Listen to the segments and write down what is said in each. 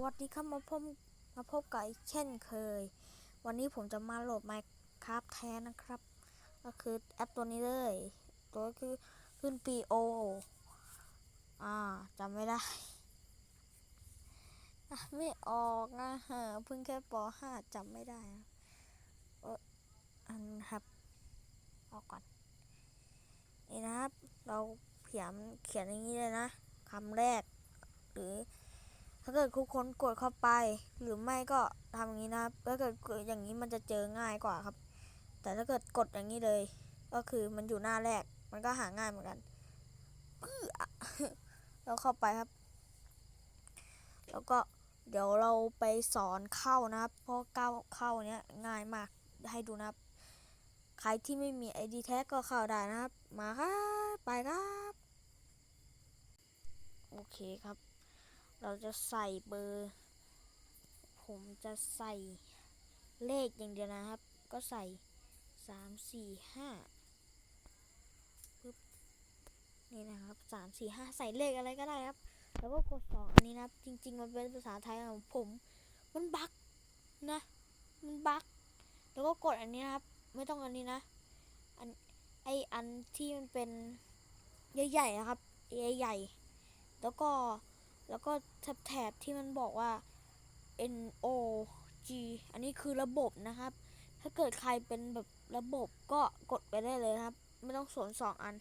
วัสดีครับมาพบมาพบกับอีกเช่นเคย วันนี้ผมจะมาโหลด Minecraft แทนนะครับ ก็คือแอปตัวนี้เลย ตัวคือขึ้น PO อ่าจำไม่ได้ ไม่ออกนะฮะเพิ่งแค่ป .5 จำไม่ได้นะเอออันครับออกก่อนนี่นะครับ เราเขียนเขียนอย่างนี้เลยนะคำแรกหรือ ถ้าเกิดทุกคนกดเข้าไป หรือไม่ก็ทำอย่างนี้นะครับถ้าเกิดอย่างนี้มันจะเจอง่ายกว่าครับ แต่ถ้าเกิดกดอย่างนี้เลย ก็คือมันอยู่หน้าแรก มันก็หาง่ายเหมือนกันแล้วเข้าไปครับ แล้วก็เดี๋ยวเราไปสอนเข้านะครับ เพราะก้าเข้าเนี้ยง่ายมากให้ดูนะครับ ใครที่ไม่มี ID tag ก็เข้าได้นะครับ มาครับ ไปครับ โอเคครับ เราจะใส่เบอร์ ผมจะใส่เลขอย่างเดียวนะครับ ก็ใส่สามสี่ห้าปึ๊บนี่นะครับสามสี่ห้าใส่เลขอะไรก็ได้ครับ แล้วก็กดสองอันนี้นะครับจริง ๆ มันเป็นภาษาไทยของผม มันบั๊กนะ มันบั๊กแล้วก็กดอันนี้นะครับ ไม่ต้องอันนี้นะ อันไออันที่มันเป็นใหญ่ๆนะครับใหญ่ๆแล้วก็ แล้วก็แถบที่มันบอกว่า N O G อันนี้คือระบบนะครับ ถ้าเกิดใครเป็นแบบระบบก็กดไปได้เลยครับ ไม่ต้องสวนสองอัน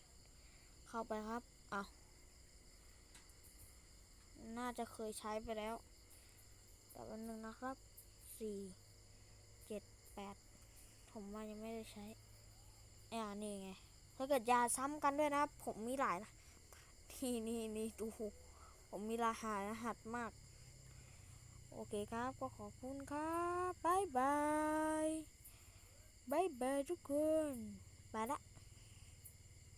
เข้าไปครับอ้าน่าจะเคยใช้ไปแล้ว แต่วันหนึ่งนะครับสี่เจ็ดแปดผมว่ายังไม่ได้ใช้อ่านี่ไง ถ้าเกิดยาซ้ำกันด้วยนะครับ ผมมีหลายนะนี่นี่นี่ดู ผมมีรหัสรหัสมาก โอเคครับ ก็ขอบคุณครับบายบายบายบายทุกคน ไปละ